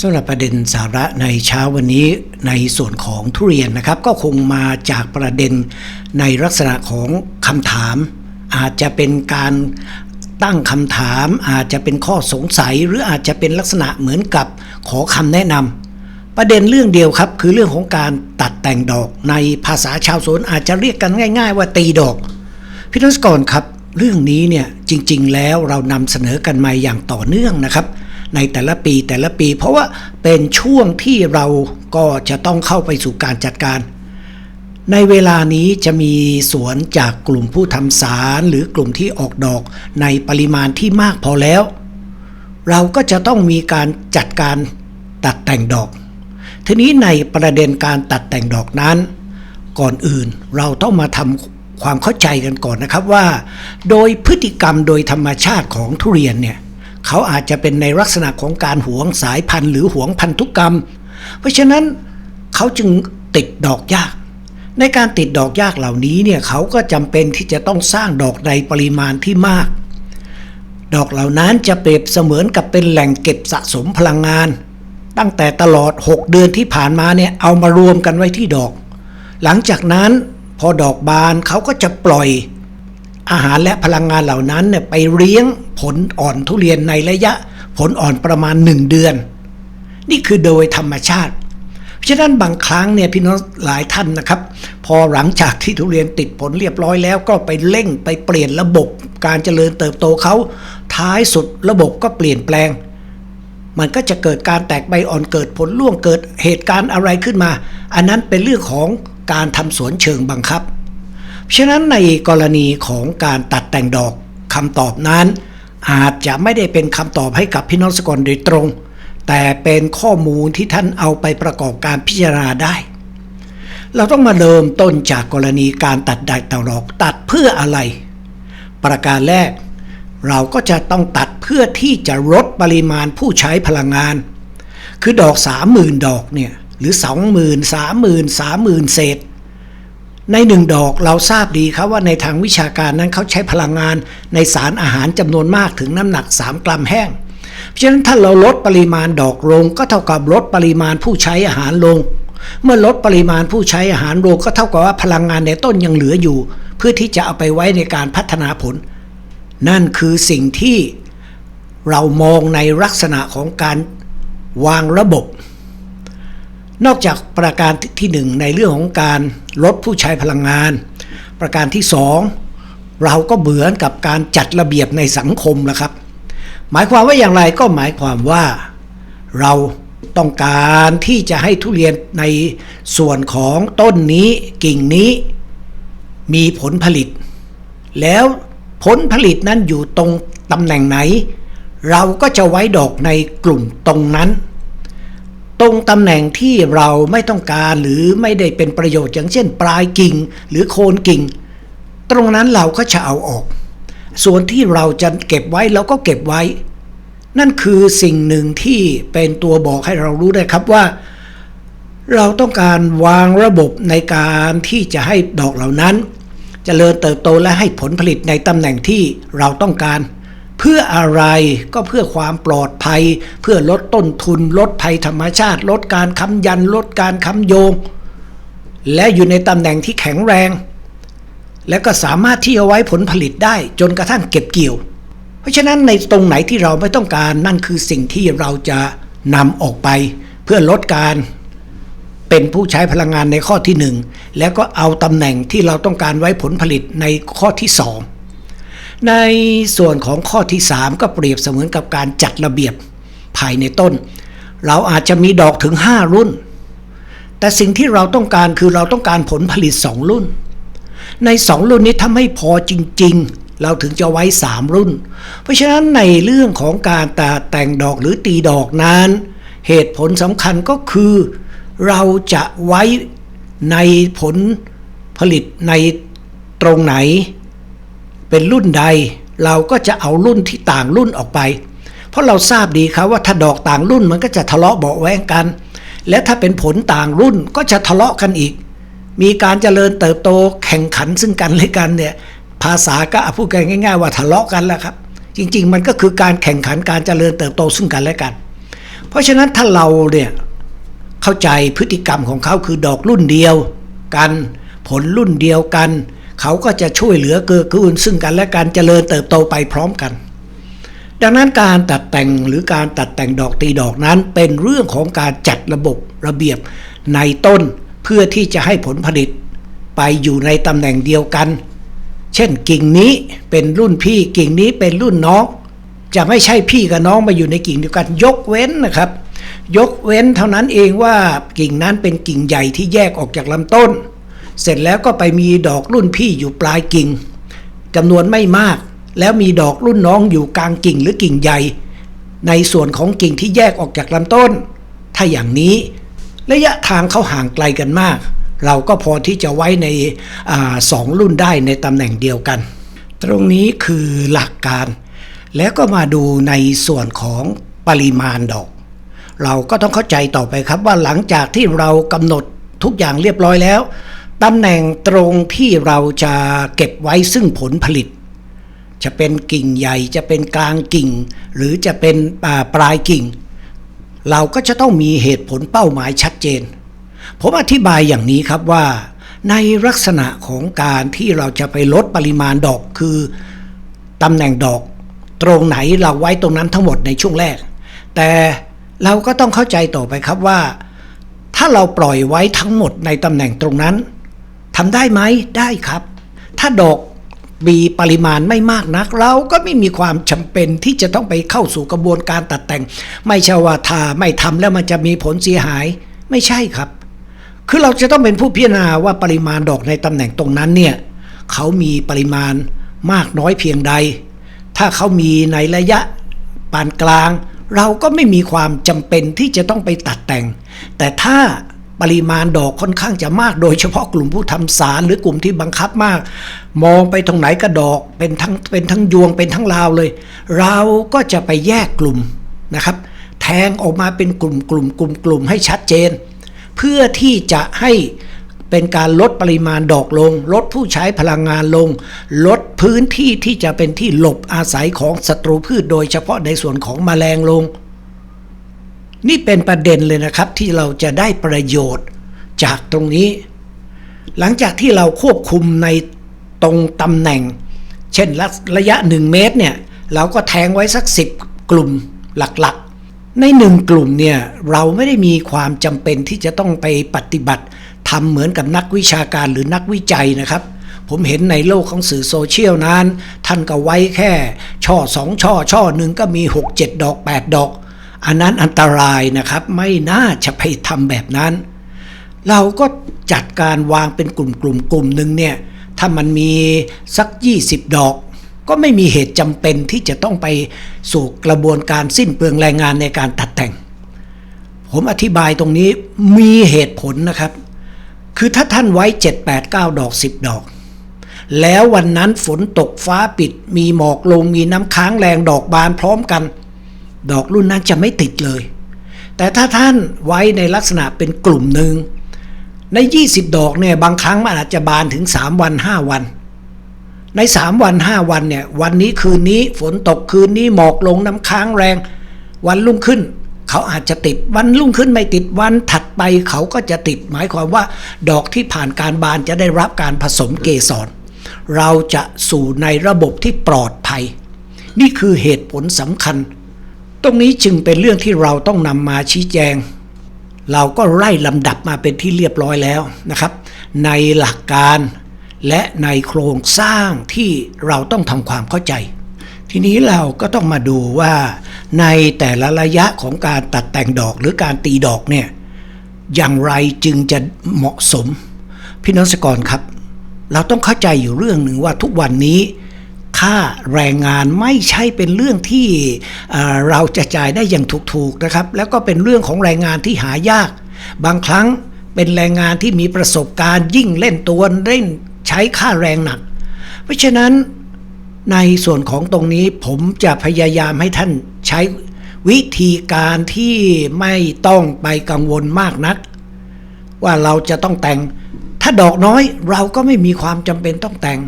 สำหรับประเด็นสาระในเช้าวันนี้ในส่วนของทุเรียนนะครับ ก็คงมาจากประเด็นในลักษณะของคำถาม อาจจะเป็นการตั้งคำถาม อาจจะเป็นข้อสงสัย หรืออาจจะเป็นลักษณะเหมือนกับขอคำแนะนำประเด็นเรื่องเดียวครับ คือเรื่องของการตัดแต่งดอกในภาษาชาวสวนอาจจะเรียกกันง่าย ๆ ว่าตีดอกพี่ทศกรครับ เรื่องนี้เนี่ยจริง ๆ แล้วเรานำเสนอกันมาอย่างต่อเนื่องนะครับ ในแต่ละปีแต่ละปี เพราะว่าเป็นช่วงที่เราก็จะต้องเข้าไปสู่การจัดการ ในเวลานี้จะมีสวนจากกลุ่มผู้ทำสารหรือกลุ่มที่ออกดอกในปริมาณที่มากพอแล้ว เราก็จะต้องมีการจัดการตัดแต่งดอก ทีนี้ในประเด็นการตัดแต่งดอกนั้น ก่อนอื่นเราต้องมาทำความเข้าใจกันก่อนนะครับว่า โดยพฤติกรรมโดยธรรมชาติของทุเรียนเนี่ย เขาอาจจะเป็นในลักษณะของการหวงสายพันธุ์หรือหวงพันธุกรรม เพราะฉะนั้นเขาจึงติดดอกยาก ในการติดดอกยากเหล่านี้เนี่ยเขาก็จำเป็นที่จะต้องสร้างดอกในปริมาณที่มาก ดอกเหล่านั้นจะเปรียบเสมือนกับเป็นแหล่งเก็บสะสมพลังงาน ตั้งแต่ตลอด 6 เดือนที่ผ่านมาเนี่ยเอามารวมกันไว้ที่ดอก หลังจากนั้นพอดอกบานเขาก็จะปล่อย อาหารและพลังงานเหล่านั้นเนี่ยไปเลี้ยงผลอ่อนทุเรียนในระยะผลอ่อนประมาณ 1 เดือน นี่คือโดยธรรมชาติฉะนั้นบางครั้งเนี่ยพี่น้องหลายท่านนะครับ พอหลังจากที่ทุเรียนติดผลเรียบร้อยแล้วก็ไปเร่งไปเปลี่ยนระบบการเจริญเติบโตเขา ท้ายสุดระบบก็เปลี่ยนแปลง มันก็จะเกิดการแตกใบอ่อนเกิดผลร่วงเกิดเหตุการณ์อะไรขึ้นมา อันนั้นเป็นเรื่องของการทำสวนเชิงบังคับ ฉะนั้นในกรณีของการตัดแต่งดอกคำตอบนั้น อาจจะไม่ได้เป็นคำตอบให้กับพี่น้องสกลโดยตรง แต่เป็นข้อมูลที่ท่านเอาไปประกอบการพิจารณาได้ เราต้องมาเริ่มต้นจากกรณีการตัดแต่งดอกตัดเพื่ออะไร ประการแรก เราก็จะต้องตัดเพื่อที่จะลดปริมาณผู้ใช้พลังงาน คือดอกสามหมื่นดอกเนี่ยหรือสองหมื่นสามหมื่นสามหมื่นเศษ ในหนึ่งดอกเราทราบดีครับว่าในทางวิชาการนั้นเขาใช้พลังงานในสารอาหารจำนวนมากถึงน้ำหนัก 3 กรัมแห้ง เพราะฉะนั้นถ้าเราลดปริมาณดอกลง ก็เท่ากับลดปริมาณผู้ใช้อาหารลง เมื่อลดปริมาณผู้ใช้อาหารลงก็เท่ากับว่าพลังงานในต้นยังเหลืออยู่ เพื่อที่จะเอาไปไว้ในการพัฒนาผล นั่นคือสิ่งที่เรามองในลักษณะของการวางระบบ นอกจากประการที่หนึ่งในเรื่องของการลดผู้ใช้พลังงาน ประการที่สองเราก็เหมือนกับการจัดระเบียบในสังคมและครับ หมายความว่าอย่างไรก็หมายความว่าเราต้องการที่จะให้ทุเรียนในส่วนของต้นนี้กิ่งนี้ มีผลผลิต แล้วผลผลิตนั้นอยู่ตรงตำแหน่งไหน เราก็จะไว้ดอกในกลุ่มตรงนั้น ตรงตำแหน่งที่เราไม่ต้องการหรือไม่ได้เป็นประโยชน์อย่างเช่น ปลายกิ่งหรือโคนกิ่ง ตรงนั้นเราก็จะเอาออก ส่วนที่เราจะเก็บไว้เราก็เก็บไว้ นั่นคือสิ่งหนึ่งที่เป็นตัวบอกให้เรารู้ได้ครับว่า เราต้องการวางระบบในการที่จะให้ดอกเหล่านั้นจเจริญเติบโตและให้ผลผลิตในตำแหน่งที่เราต้องการ เพื่ออะไรก็เพื่อความปลอดภัย เพื่อลดต้นทุน ลดภัยธรรมชาติ ลดการค้ำยัน ลดการค้ำโยง และอยู่ในตำแหน่งที่แข็งแรง และก็สามารถที่จะไว้ผลผลิตได้จนกระทั่งเก็บเกี่ยว เพราะฉะนั้นในตรงไหนที่เราไม่ต้องการนั่นคือสิ่งที่เราจะนำออกไป เพื่อลดการเป็นผู้ใช้พลังงานในข้อที่ 1 แล้วก็เอาตำแหน่งที่เราต้องการไว้ผลผลิตในข้อที่ 2 ในส่วนของข้อที่ 3 ก็เปรียบเสมือนกับการจัดระเบียบภายในต้น เราอาจจะมีดอกถึง 5 รุ่น แต่สิ่งที่เราต้องการคือเราต้องการผลผลิต 2 รุ่น ใน 2 รุ่นนี้ถ้าไม่พอจริง ๆ เราถึงจะไว้ 3 รุ่น เพราะฉะนั้นในเรื่องของการตแต่งดอกหรือตีดอกนั้น เหตุผลสำคัญก็คือ เราจะไว้ในผลผลิตในตรงไหน เป็นรุ่นใด เราก็จะเอารุ่นที่ต่างรุ่นออกไป เพราะเราทราบดีครับว่าถ้าดอกต่างรุ่นมันก็จะทะเลาะเบาแวงกัน และถ้าเป็นผลต่างรุ่นก็จะทะเลาะกันอีก มีการเจริญเติบโตแข่งขันซึ่งกันและกันเนี่ยภาษาก็พูดกันง่าย ๆ ว่าทะเลาะกันแหละครับ จริง ๆ มันก็คือการแข่งขันการเจริญเติบโตซึ่งกันและกัน เพราะฉะนั้นถ้าเราเนี่ยเข้าใจพฤติกรรมของเขาคือดอกรุ่นเดียวกัน ผลรุ่นเดียวกัน เขาก็จะช่วยเหลือเกื้อกูลซึ่งกันและการเจริญเติบโตไปพร้อมกัน ดังนั้นการตัดแต่งหรือการตัดแต่งดอกตีดอกนั้นเป็นเรื่องของการจัดระบบระเบียบในต้นเพื่อที่จะให้ผลผลิตไปอยู่ในตำแหน่งเดียวกัน เช่นกิ่งนี้เป็นรุ่นพี่กิ่งนี้เป็นรุ่นน้อง จะไม่ใช่พี่กับน้องมาอยู่ในกิ่งเดียวกัน ยกเว้นนะครับ ยกเว้นเท่านั้นเองว่ากิ่งนั้นเป็นกิ่งใหญ่ที่แยกออกจากลำต้น เสร็จแล้วก็ไปมีดอกรุ่นพี่อยู่ปลายกิ่งจำนวนไม่มาก แล้วมีดอกรุ่นน้องอยู่กลางกิ่งหรือกิ่งใหญ่ ในส่วนของกิ่งที่แยกออกจากลำต้น ถ้าอย่างนี้ ระยะทางเขาห่างไกลกันมาก เราก็พอที่จะไว้ในอสองรุ่นได้ในตำแหน่งเดียวกัน ตรงนี้คือหลักการ แล้วก็มาดูในส่วนของปริมาณดอก เราก็ต้องเข้าใจต่อไปครับว่าหลังจากที่เรากำหนดทุกอย่างเรียบร้อยแล้ว ตำแหน่งตรงที่เราจะเก็บไว้ซึ่งผลผลิต จะเป็นกิ่งใหญ่จะเป็นกลางกิ่ง หรือจะเป็นปลายกิ่ง เราก็จะต้องมีเหตุผลเป้าหมายชัดเจน ผมอธิบายอย่างนี้ครับว่า ในลักษณะของการที่เราจะไปลดปริมาณดอกคือตำแหน่งดอก ตรงไหนเราไว้ตรงนั้นทั้งหมดในช่วงแรก แต่เราก็ต้องเข้าใจต่อไปครับว่า ถ้าเราปล่อยไว้ทั้งหมดในตำแหน่งตรงนั้น ทำได้ไหมได้ครับ ถ้าดอกมีปริมาณไม่มากนัก เราก็ไม่มีความจำเป็นที่จะต้องไปเข้าสู่กระบวนการตัดแต่ง ไม่ใช่ว่าถ้าไม่ทำแล้วมันจะมีผลเสียหายไม่ใช่ครับ คือเราจะต้องเป็นผู้พิจารณาว่าปริมาณดอกในตำแหน่งตรงนั้นเนี่ยเขามีปริมาณมากน้อยเพียงใด ถ้าเขามีในระยะปานกลาง เราก็ไม่มีความจำเป็นที่จะต้องไปตัดแต่ง แต่ถ้า ปริมาณดอกค่อนข้างจะมาก โดยเฉพาะกลุ่มผู้ทำสารหรือกลุ่มที่บังคับมาก มองไปตรงไหนก็ดอกเป็นทั้งเป็นทั้งยวงเป็นทั้งราวเลย เราก็จะไปแยกกลุ่มนะครับ แทงออกมาเป็นกลุ่มกลุ่มกลุ่มกลุ่มให้ชัดเจน เพื่อที่จะให้เป็นการลดปริมาณดอกลง ลดผู้ใช้พลังงานลง ลดพื้นที่ที่จะเป็นที่หลบอาศัยของศัตรูพืช โดยเฉพาะในส่วนของแมลงลง นี่เป็นประเด็นเลยนะครับที่เราจะได้ประโยชน์จากตรงนี้ หลังจากที่เราควบคุมในตรงตำแหน่ง เช่นระระยะ 1 เมตรเนี่ยเราก็แทงไว้สัก 10 กลุ่มหลักๆ ในหนึ่งกลุ่มเนี่ยเราไม่ได้มีความจำเป็นที่จะต้องไปปฏิบัติทำเหมือนกับนักวิชาการหรือนักวิจัยนะครับผมเห็นในโลกของสื่อโซเชียลนั้น ท่านก็ไว้แค่ ช่อสองช่อช่อหนึ่งก็มี 6 7 ดอก 8 ดอก อันนั้นอันตรายนะครับไม่น่าจะไปทำแบบนั้น เราก็จัดการวางเป็นกลุ่มกลุ่มกลุ่มหนึ่งเนี่ยถ้ามันมีสัก 20 ดอก ก็ไม่มีเหตุจำเป็นที่จะต้องไปสู่กระบวนการสิ้นเปลืองแรงงานในการตัดแต่ง ผมอธิบายตรงนี้มีเหตุผลนะครับ คือถ้าท่านไว้ 7 8 9 ดอก 10 ดอก แล้ววันนั้นฝนตกฟ้าปิด มีหมอกลงมีน้ำค้างแรงดอกบานพร้อมกัน ดอกรุ่นนั้นจะไม่ติดเลย แต่ถ้าท่านไว้ในลักษณะเป็นกลุ่มหนึ่งใน 20 ดอกเนี่ยบางครั้งมันอาจจะบานถึง 3 วัน 5 วัน ใน 3 วัน 5 วันเนี่ยวันนี้คืนนี้ฝนตกคืนนี้หมอกลงน้ำค้างแรง วันรุ่งขึ้น เขาอาจจะติดวันรุ่งขึ้นไม่ติดวันถัดไปเขาก็จะติด หมายความว่า ดอกที่ผ่านการบานจะได้รับการผสมเกสร เราจะสู่ในระบบที่ปลอดภัย นี่คือเหตุผลสำคัญ ตรงนี้จึงเป็นเรื่องที่เราต้องนำมาชี้แจง เราก็ไล่ลำดับมาเป็นที่เรียบร้อยแล้วนะครับ ในหลักการและในโครงสร้างที่เราต้องทำความเข้าใจ ทีนี้เราก็ต้องมาดูว่า ในแต่ละระยะของการตัดแต่งดอกหรือการตีดอกเนี่ยอย่างไรจึงจะเหมาะสม พี่น้องสกรครับ เราต้องเข้าใจอยู่เรื่องหนึ่งว่าทุกวันนี้ ค่าแรงงานไม่ใช่เป็นเรื่องที่เราจะจ่ายได้อย่างถูกๆนะครับ แล้วก็เป็นเรื่องของแรงงานที่หายาก บางครั้งเป็นแรงงานที่มีประสบการณ์ยิ่งเล่นตัวเล่นใช้ค่าแรงหนัก เพราะฉะนั้นในส่วนของตรงนี้ผมจะพยายามให้ท่านใช้วิธีการที่ไม่ต้องไปกังวลมากนัก ว่าเราจะต้องแต่ง ถ้าดอกน้อยเราก็ไม่มีความจำเป็นต้องแต่ง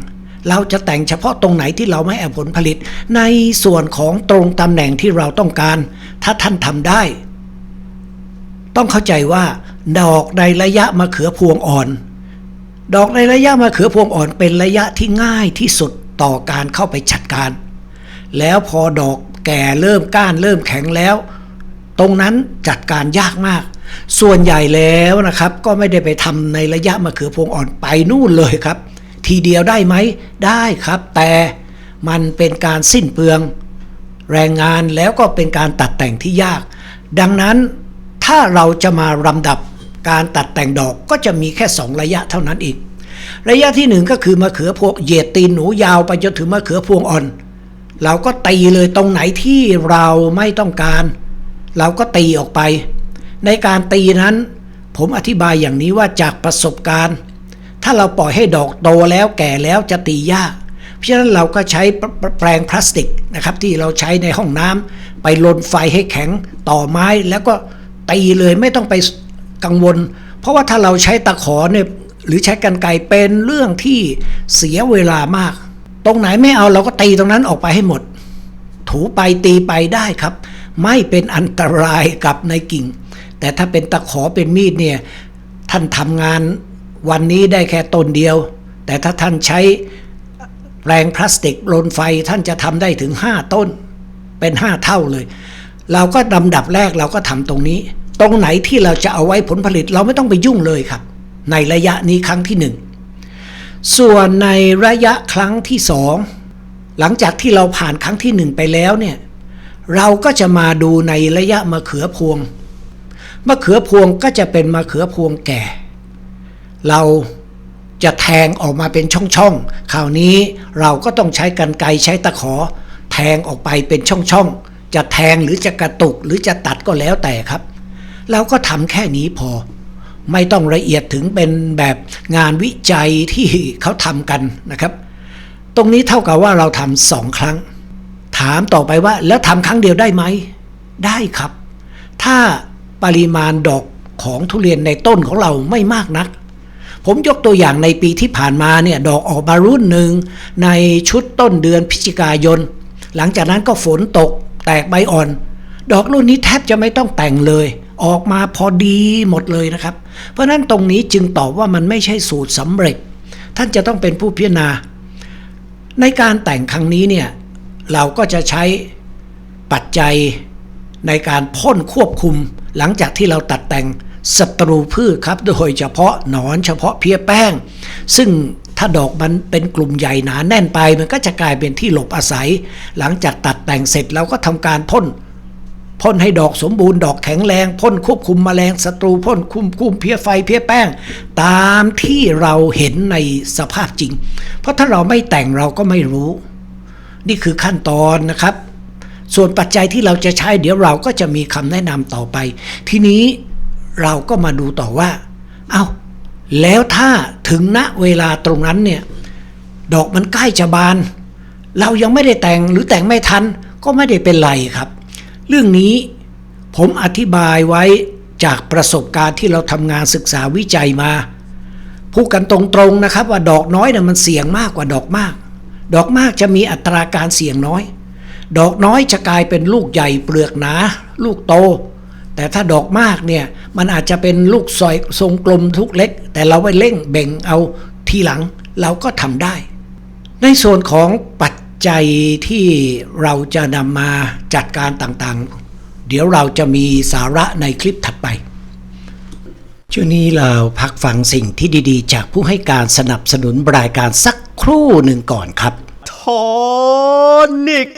เราจะแต่งเฉพาะตรงไหนที่เราไม่เอาผลผลิต ในส่วนของตรงตำแหน่งที่เราต้องการ ถ้าท่านทำได้ ต้องเข้าใจว่า ดอกในระยะมะเขือพวงอ่อน ดอกในระยะมะเขือพวงอ่อน เป็นระยะที่ง่ายที่สุดต่อการเข้าไปจัดการ แล้วพอดอกแก่เริ่มก้านเริ่มแข็งแล้ว ตรงนั้นจัดการยากมาก ส่วนใหญ่แล้วนะครับ ก็ไม่ได้ไปทำในระยะมะเขือพวงอ่อนไปนู่นเลยครับ ทีเดียวได้ไหม ได้ครับ แต่มันเป็นการสิ้นเปลือง แรงงานแล้วก็เป็นการตัดแต่งที่ยาก ดังนั้นถ้าเราจะมาลำดับการตัดแต่งดอกก็จะมีแค่ 2 ระยะเท่านั้นเองระยะที่หนึ่งก็คือมะเขือพวงเหยียดตีนหนูยาวไปจนถึงมะเขือพวงอ่อน เราก็ตีเลยตรงไหนที่เราไม่ต้องการ เราก็ตีออกไป ในการตีนั้น ผมอธิบายอย่างนี้ว่าจากประสบการณ์ ถ้าเราปล่อยให้ดอกโตแล้วแก่แล้วจะตียากเพราะฉะนั้นเราก็ใช้แปรงพลาสติกนะครับ ที่เราใช้ในห้องน้ำไปลนไฟให้แข็งต่อไม้แล้วก็ตีเลยไม่ต้องไปกังวล เพราะว่าถ้าเราใช้ตะขอเนี่ยหรือใช้กันไกเป็นเรื่องที่เสียเวลามาก ตรงไหนไม่เอาเราก็ตีตรงนั้นออกไปให้หมด ถูไปตีไปได้ครับ ไม่เป็นอันตรายกับในกิ่ง แต่ถ้าเป็นตะขอเป็นมีดเนี่ยท่านทำงาน วันนี้ได้แค่ต้นเดียว แต่ถ้าท่านใช้แปรงพลาสติกลนไฟท่านจะทำได้ถึง 5 ต้น เป็น 5 เท่าเลย เราก็ลำดับแรกเราก็ทำตรงนี้ ตรงไหนที่เราจะเอาไว้ผลผลิตเราไม่ต้องไปยุ่งเลยครับ ในระยะนี้ครั้งที่หนึ่งส่วนในระยะครั้งที่สองหลังจากที่เราผ่านครั้งที่หนึ่งไปแล้วเนี่ยเราก็จะมาดูในระยะมะเขือพวง มะเขือพวงก็จะเป็นมะเขือพวงแก่ เราจะแทงออกมาเป็นช่องๆ คราวนี้เราก็ต้องใช้กันไกรใช้ตะขอ แทงออกไปเป็นช่องๆ จะแทงหรือจะกระตุกหรือจะตัดก็แล้วแต่ครับ เราก็ทำแค่นี้พอ ไม่ต้องละเอียดถึงเป็นแบบงานวิจัยที่เขาทำกันนะครับ ตรงนี้เท่ากับว่าเราทำสองครั้ง ถามต่อไปว่าแล้วทำครั้งเดียวได้ไหม ได้ครับ ถ้าปริมาณดอกของทุเรียนในต้นของเราไม่มากนัก ผมยกตัวอย่างในปีที่ผ่านมาเนี่ยดอกออกมารุ่นหนึ่งในชุดต้นเดือนพฤศจิกายน หลังจากนั้นก็ฝนตกแตกใบอ่อน ดอกรุ่นนี้แทบจะไม่ต้องแต่งเลย ออกมาพอดีหมดเลยนะครับ เพราะนั้นตรงนี้จึงตอบว่ามันไม่ใช่สูตรสำเร็จ ท่านจะต้องเป็นผู้พิจารณา ในการแต่งครั้งนี้เนี่ยเราก็จะใช้ปัจจัยในการพ่นควบคุมหลังจากที่เราตัดแต่ง ศัตรูพืชครับ โดยเฉพาะหนอนเฉพาะเพี้ยแป้ง ซึ่งถ้าดอกมันเป็นกลุ่มใหญ่หนาแน่นไป มันก็จะกลายเป็นที่หลบอาศัย หลังจากตัดแต่งเสร็จเราก็ทำการพ่นพ่นให้ดอกสมบูรณ์ดอกแข็งแรงพ่นควบคุมแมลงศัตรูพ่นคุมคุมเพี้ยไฟเพี้ยแป้ง ตามที่เราเห็นในสภาพจริง เพราะถ้าเราไม่แต่งเราก็ไม่รู้ นี่คือขั้นตอนนะครับ ส่วนปัจจัยที่เราจะใช้เดี๋ยวเราก็จะมีคำแนะนำต่อไป ทีนี้ เราก็มาดูต่อว่า เอา้าแล้วถ้าถึงณเวลาตรงนั้นเนี่ยดอกมันใกล้จะบาน เรายังไม่ได้แต่งหรือแต่งไม่ทันก็ไม่ได้เป็นไรครับ เรื่องนี้ผมอธิบายไว้จากประสบการณ์ที่เราทำงานศึกษาวิจัยมาพูดกันตรงๆนะครับ ว่าดอกน้อยเนี่ยมันเสี่ยงมากกว่าดอกมาก ดอกมากจะมีอัตราการเสี่ยงน้อย ดอกน้อยจะกลายเป็นลูกใหญ่เปลือกหนา ลูกโต แต่ถ้าดอกมากเนี่ยมันอาจจะเป็นลูกซอยทรงกลมทุกเล็ก แต่เราไปเร่งแบ่งเอาทีหลังเราก็ทำได้ ในส่วนของปัจจัยที่เราจะนำมาจัดการต่างๆ เดี๋ยวเราจะมีสาระในคลิปถัดไปช่วงนี้เราพักฟังสิ่งที่ดีๆ จากผู้ให้การสนับสนุนรายการสักครู่หนึ่งก่อนครับโทนิก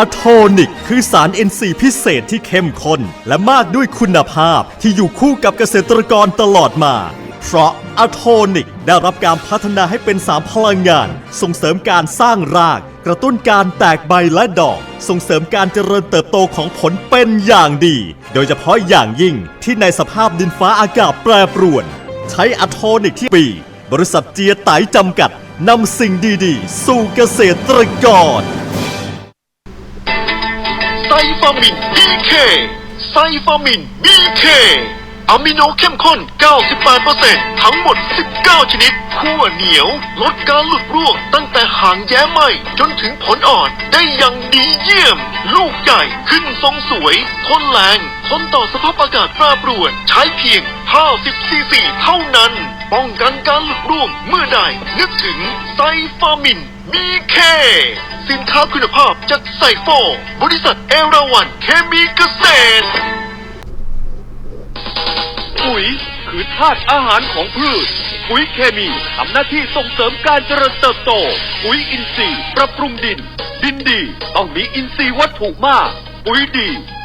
อะโทนิก คือสาร NC พิเศษที่เข้มข้นและมากด้วยคุณภาพที่อยู่คู่กับเกษตรกรตลอดมา เพราะอะโทนิกได้รับการพัฒนาให้เป็นสารพลังงาน ส่งเสริมการสร้างราก กระตุ้นการแตกใบและดอก ส่งเสริมการเจริญเติบโตของผลเป็นอย่างดี โดยเฉพาะอย่างยิ่งที่ในสภาพดินฟ้าอากาศแปรปรวน ใช้อะโทนิกที่ปี บริษัทเจียไตจำกัดนำสิ่งดีๆ สู่เกษตรกร ไซฟามิน BK ไซฟามิน BK อะมิโนเข้มข้น 98%ทั้งหมด 19 ชนิดคั่วเหนียว ลดการหลุดร่วงตั้งแต่หางแย้ไหมจนถึงผลอ่อนได้อย่างดีเยี่ยม ลูกใหญ่ขึ้นทรงสวย ทนแรง ทนต่อสภาพอากาศแปรปรวน ใช้เพียง 50ซีซีเท่านั้น ป้องกันการหลุดร่วงเมื่อใด นึกถึงไซฟามินมีเค สินค้าคุณภาพจากไซโฟบริษัทเอราวันเคมีเกษตร ปุ๋ยคือธาตุอาหารของพืช ปุ๋ยเคมีทำหน้าที่ส่งเสริมการเจริญเติบโต ปุ๋ยอินทรีย์ปรับปรุงดิน ดินดีต้องมีอินทรีย์วัตถุมาก ปุ๋ยดี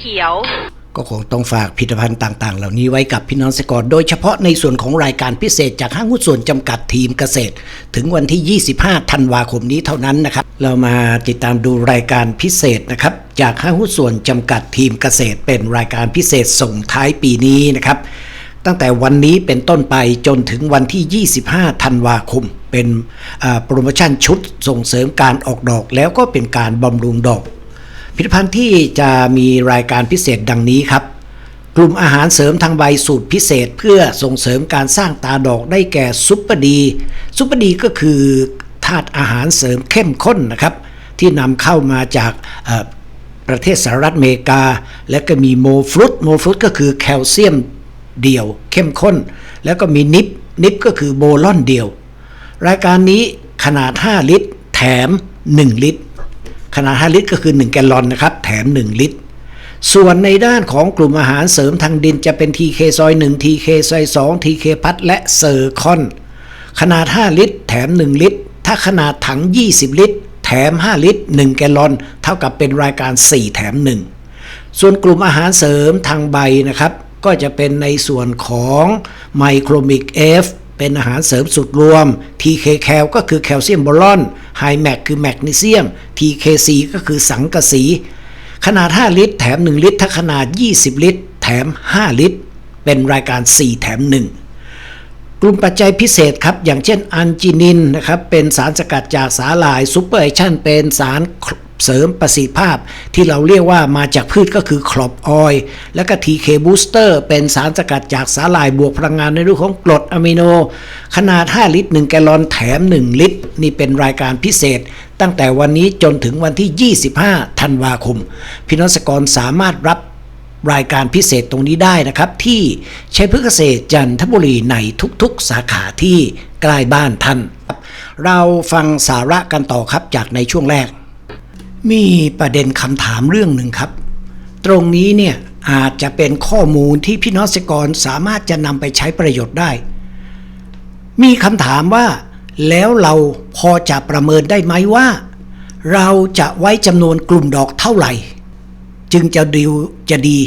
ขียวก็คงต้องฝากผลิตภัณฑ์ต่าง ๆ เหล่านี้ไว้กับพี่น้องเกษตรกรโดยเฉพาะในส่วนของรายการพิเศษจากห้างหุ้นส่วนจำกัดทีมเกษตร ถึงวันที่ 25 ธันวาคมนี้เท่านั้นนะครับ เรามาติดตามดูรายการพิเศษนะครับ จากห้างหุ้นส่วนจำกัดทีมเกษตร เป็นรายการพิเศษส่งท้ายปีนี้นะครับตั้งแต่วันนี้เป็นต้นไปจนถึงวันที่ 25 ธันวาคม เป็นโปรโมชั่นชุดส่งเสริมการออกดอกแล้วก็เป็นการบำรุงดอก ผลิตภัณฑ์ที่จะมีรายการพิเศษดังนี้ครับ กลุ่มอาหารเสริมทางใบสูตรพิเศษเพื่อส่งเสริมการสร้างตาดอกได้แก่ซุปเปอร์ดีซุปเปอร์ดีก็คือธาตุอาหารเสริมเข้มข้นนะครับ ที่นำเข้ามาจากประเทศสหรัฐอเมริกา และก็มีโมฟรุตโมฟรุตก็คือแคลเซียมเดี่ยว เข้มข้น แล้วก็มีนิปนิปก็คือโบลอนเดี่ยว รายการนี้ขนาด 5 ลิตร แถม 1 ลิตร ขนาด 5 ลิตรก็คือ 1 แกลลอนนะครับ แถม 1 ลิตร ส่วนในด้านของกลุ่มอาหารเสริมทางดินจะเป็น TK ซอย1 TK ซอย2 TK พัดและเซอร์คอน ขนาด 5 ลิตร แถม 1 ลิตร ถ้าขนาดถัง 20 ลิตร แถม 5 ลิตร 1 แกลลอน เท่ากับเป็นรายการ 4 แถม 1 ส่วนกลุ่มอาหารเสริมทางใบนะครับ ก็จะเป็นในส่วนของไมโครมิก F เป็นอาหารเสริมสุดรวม TK แคลก็คือแคลเซียมโบรอนไฮแมกคือแมกนีเซียม TKC ก็คือสังกะสี ขนาด 5 ลิตร แถม 1 ลิตร ถ้าขนาด 20 ลิตร แถม 5 ลิตร เป็นรายการ 4 แถม 1 กลุ่มปัจจัยพิเศษครับ อย่างเช่นอันจินินนะครับ เป็นสารสกัดจากสาหร่ายซูเปอร์ไอชั่นเป็นสาร เสริมประสิทธิภาพ ที่เราเรียกว่ามาจากพืชก็คือครอบออยล์และก็ TK Booster เป็นสารสกัดจากสาหร่ายบวกพลังงานในรูปของกรดอะมิโน ขนาด 5 ลิตร 1 แกลลอนแถม 1 ลิตร นี่เป็นรายการพิเศษ ตั้งแต่วันนี้จนถึงวันที่ 25 ธันวาคมพี่น้องเกษตรกรสามารถรับรายการพิเศษตรงนี้ได้นะครับ ที่ใช้พืชเกษตรจันทบุรีในทุกๆ สาขาที่ใกล้บ้านท่าน เราฟังสาระกันต่อครับจากในช่วงแรก มีประเด็นคำถามเรื่องหนึ่งครับ ตรงนี้เนี่ยอาจจะเป็นข้อมูลที่พี่น้องเกษตรกรสามารถจะนำไปใช้ประโยชน์ได้ มีคำถามว่า แล้วเราพอจะประเมินได้ไหมว่า เราจะไว้จำนวนกลุ่มดอกเท่าไหร่ จึงจะดีจะดี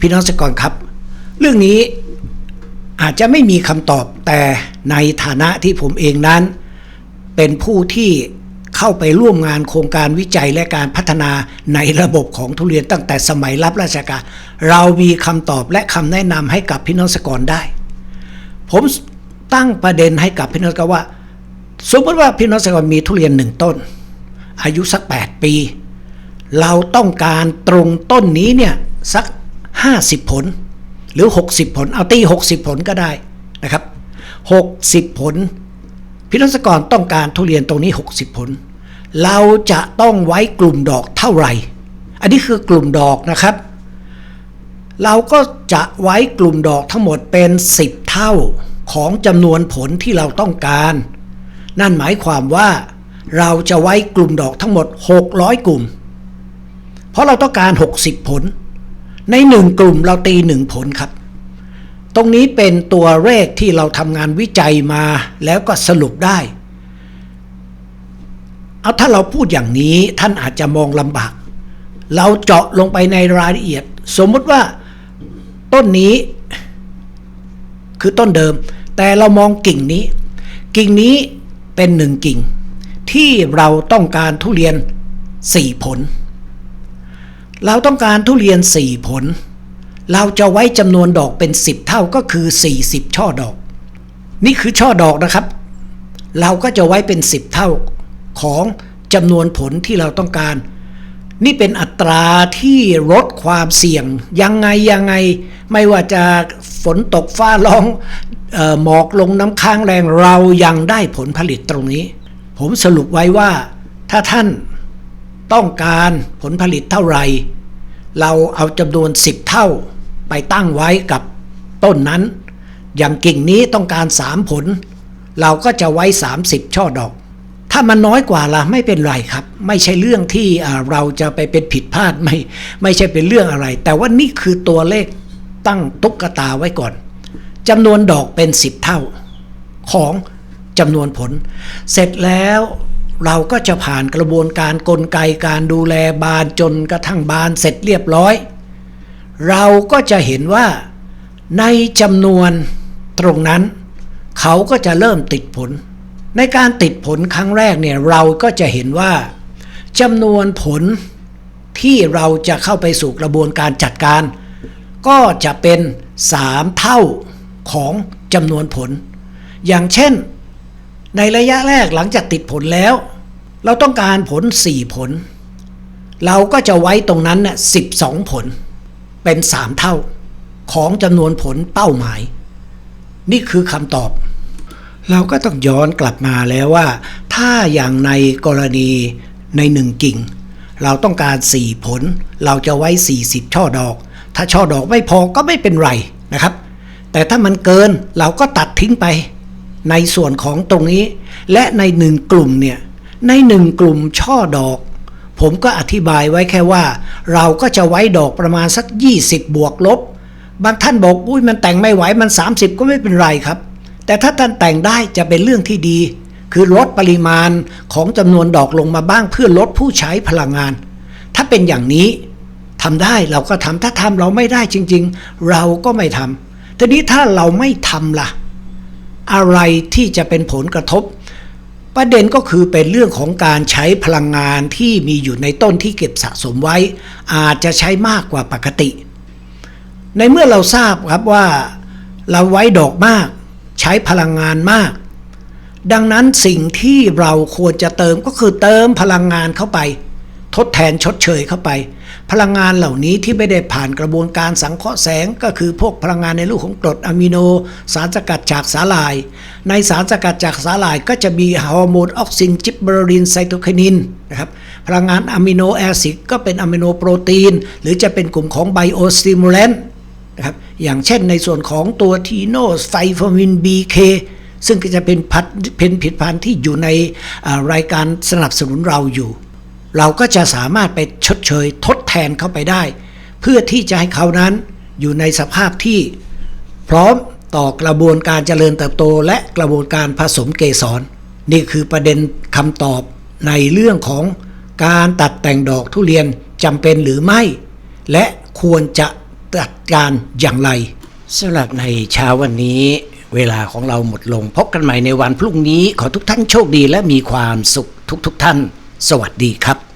พี่น้องเกษตรกรครับ เรื่องนี้อาจจะไม่มีคำตอบแต่ในฐานะที่ผมเองนั้น เป็นผู้ที่ เข้าไปร่วมงานโครงการวิจัยและการพัฒนาในระบบของทุเรียนตั้งแต่สมัยรับราชการ เรามีคำตอบและคำแนะนำให้กับพี่น้องเกรได้ ผมตั้งประเด็นให้กับพี่น้องเกรว่า สมมติว่าพี่น้องเกษตรกรมีทุเรียนหนึ่งต้น อายุสัก 8 ปี เราต้องการตรงต้นนี้เนี่ยสัก 50 ผล หรือ 60 ผล เอาตี 60 ผลก็ได้นะครับ 60 ผล พี่น้องเกษตรกรต้องการทุเรียนตรงนี้ 60 ผล เราจะต้องไว้กลุ่มดอกเท่าไหร่ อันนี้คือกลุ่มดอกนะครับ เราก็จะไว้กลุ่มดอกทั้งหมดเป็น 10 เท่าของจำนวนผลที่เราต้องการ นั่นหมายความว่าเราจะไว้กลุ่มดอกทั้งหมด 600 กลุ่ม เพราะเราต้องการ 60 ผล ในหนึ่งกลุ่มเราตีหนึ่งผลครับ ตรงนี้เป็นตัวเลขที่เราทำงานวิจัยมาแล้วก็สรุปได้ เอาถ้าเราพูดอย่างนี้ท่านอาจจะมองลำบาก เราเจาะลงไปในรายละเอียด สมมติว่าต้นนี้ คือต้นเดิม แต่เรามองกิ่งนี้ กิ่งนี้เป็นหนึ่งกิ่ง ที่เราต้องการทุเรียนสี่ผล เราต้องการทุเรียนสี่ผล เราจะไว้จำนวนดอกเป็น 10 เท่าก็คือ 40 ช่อดอก นี่คือช่อดอกนะครับ เราก็จะไว้เป็น 10 เท่าของจำนวนผลที่เราต้องการ นี่เป็นอัตราที่ลดความเสี่ยง ยังไงยังไง ไม่ว่าจะฝนตกฟ้าร้องออหมอกลงน้ำค้างแรงเรายังได้ผลผลิตตรงนี้ ผมสรุปไว้ว่าถ้าท่านต้องการผลผลิตเท่าไหร่ เราเอาจำนวน 10 เท่า ไปตั้งไว้กับต้นนั้น อย่างกิ่งนี้ต้องการ3ผล เราก็จะไว้ 30 ช่อดอก ถ้ามันน้อยกว่าล่ะไม่เป็นไรครับ ไม่ใช่เรื่องที่เราจะไปเป็นผิดพลาดไม่ไม่ใช่เป็นเรื่องอะไร แต่ว่านี่คือตัวเลขตั้งตุ๊กตาไว้ก่อนจำนวนดอกเป็น 10 เท่า ของจำนวนผล เสร็จแล้วเราก็จะผ่านกระบวนการกลไกการดูแลบานจนกระทั่งบานเสร็จเรียบร้อย เราก็จะเห็นว่าในจำนวนตรงนั้น เขาก็จะเริ่มติดผล ในการติดผลครั้งแรกเนี่ยเราก็จะเห็นว่าจำนวนผลที่เราจะเข้าไปสู่กระบวนการจัดการ ก็จะเป็น 3 เท่าของจำนวนผล อย่างเช่น ในระยะแรกหลังจากติดผลแล้ว เราต้องการผล 4 ผล เราก็จะไว้ตรงนั้นน่ะ12 ผล เป็น3เท่าของจำนวนผลเป้าหมาย นี่คือคำตอบ เราก็ต้องย้อนกลับมาแล้วว่า ถ้าอย่างในกรณีในหนึ่งกิ่ง เราต้องการ 4 ผล เราจะไว้ 40 ช่อดอก ถ้าช่อดอกไม่พอก็ไม่เป็นไรนะครับ แต่ถ้ามันเกินเราก็ตัดทิ้งไป ในส่วนของตรงนี้ และในหนึ่งกลุ่มเนี่ยในหนึ่งกลุ่มช่อดอก ผมก็อธิบายไว้แค่ว่า เราก็จะไว้ดอกประมาณสัก 20 บวกลบ บางท่านบอกอุ้ยมันแต่งไม่ไหวมัน 30 ก็ไม่เป็นไรครับ แต่ถ้าท่านแต่งได้จะเป็นเรื่องที่ดี คือลดปริมาณของจำนวนดอกลงมาบ้างเพื่อลดผู้ใช้พลังงาน ถ้าเป็นอย่างนี้ทำได้เราก็ทำถ้าทำเราไม่ได้จริง ๆ เราก็ไม่ทำทีนี้ถ้าเราไม่ทำล่ะ อะไรที่จะเป็นผลกระทบ ประเด็นก็คือเป็นเรื่องของการใช้พลังงานที่มีอยู่ในต้นที่เก็บสะสมไว้ อาจจะใช้มากกว่าปกติ ในเมื่อเราทราบครับว่าเราไว้ดอกมาก ใช้พลังงานมาก ดังนั้นสิ่งที่เราควรจะเติมก็คือเติมพลังงานเข้าไป ทดแทนชดเชยเข้าไป พลังงานเหล่านี้ที่ไม่ได้ผ่านกระบวนการสังเคราะห์แสงก็คือพวกพลังงานในรูปของกรดอะมิโน สารสกัดจากสาหร่าย ในสารสกัดจากสาหร่ายก็จะมีฮอร์โมนออกซินจิบเบอรินไซโตไคนินนะครับพลังงานอะมิโนแอซิดก็เป็นอะมิโนโปรตีน หรือจะเป็นกลุ่มของไบโอสติมูเลนนะครับอย่างเช่นในส่วนของตัวทีโนไฟฟอร์มิน BK ซึ่งก็จะเป็นพัดเป็นผิดพันธ์ที่อยู่ในรายการสนับสนุนเราอยู่ เราก็จะสามารถไปชดเชยทดแทนเขาไปได้ เพื่อที่จะให้เขานั้นอยู่ในสภาพที่พร้อมต่อกระบวนการเจริญเติบโต และกระบวนการผสมเกสร นี่คือประเด็นคำตอบในเรื่องของการตัดแต่งดอกทุเรียนจำเป็นหรือไม่ และควรจะจัดการอย่างไรสำหรับในเช้าวันนี้ เวลาของเราหมดลงพบกันใหม่ในวันพรุ่งนี้ขอทุกท่านโชคดีและมีความสุขทุกๆทท่าน สวัสดีครับ